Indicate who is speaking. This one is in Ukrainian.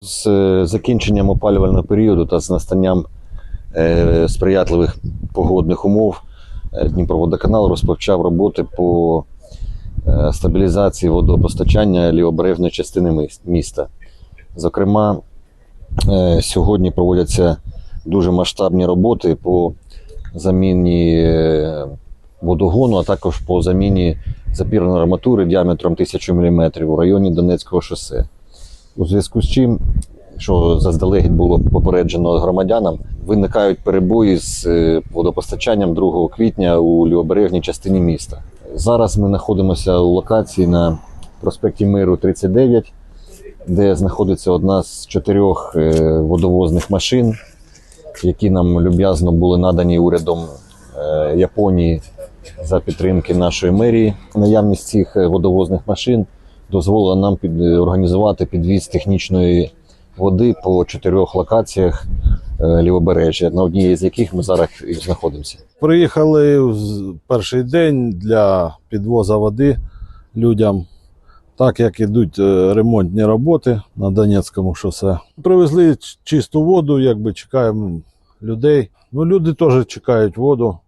Speaker 1: З е, закінченням опалювального періоду та з настанням е, сприятливих погодних умов е, Дніпроводоканал розпочав роботи по стабілізації водопостачання лівобережної частини міста. Зокрема, сьогодні проводяться дуже масштабні роботи по заміні водогону, а також по заміні запірної арматури діаметром 1000 мм у районі Донецького шосе. У зв'язку з чим, що заздалегідь було попереджено громадянам, виникають перебої з е, водопостачанням 2 квітня у лівобережній частині міста. Зараз ми знаходимося у локації на проспекті Миру 39, де знаходиться одна з чотирьох е, водовозних машин, які нам люб'язно були надані урядом е, Японії за підтримки нашої мерії. Наявність цих водовозних машин дозволила нам під, організувати підвіз технічної води по чотирьох локаціях е, лівобережжя, на одній з яких ми зараз і знаходимося.
Speaker 2: Приїхали в перший день для підвозу води людям, так як ідуть е, ремонтні роботи на Донецькому шосе. Привезли чисту воду, якби чекаємо людей. Ну, люди теж чекають воду.